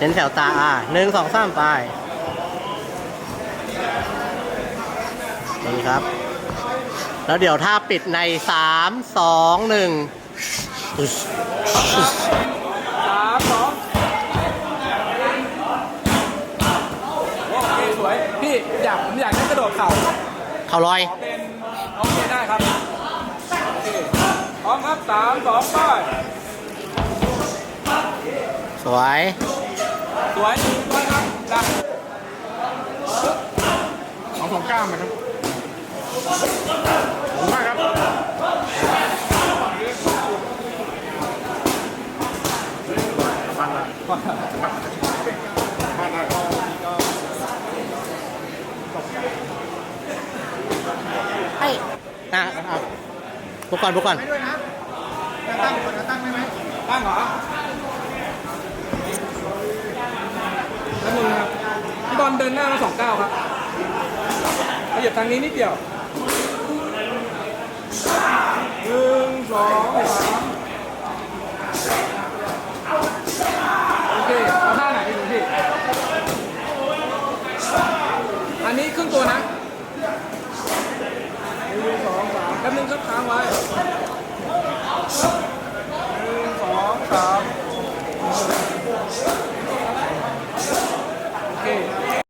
เน้นแถวตาอ่าหนึ่งสองสามไปนี่ครับ แล้วเดี๋ยวถ้าปิดในสามสองหนึ่งสามสองโอเคสวย พี่อยากผมอยากได้กระโดดเข่าเข่าลอยขอเป็นโอเคได้ครับโอเคพร้อมครับสามสองไปสวย สวยไปครับดักสองสองเก้าไหมครับผมมากครับไอ้อะอะพวกก่อนพวกก่อนไม่ด้วยนะจะตั้งก่อนจะตั้งได้ไหมตั้งเหรอแล้วมึงครับพี่บ อลเดินหน้ามาสองเก้าครับขยับทางนี้นิดเดียวหนึ่งสองสามโอเคเอาท่าไหนดีดูพี่ อันนี้ครึ่งตัวนะหนึ่งสองสามแป๊บนึงครับค้างไว้หนึ่งสองสาม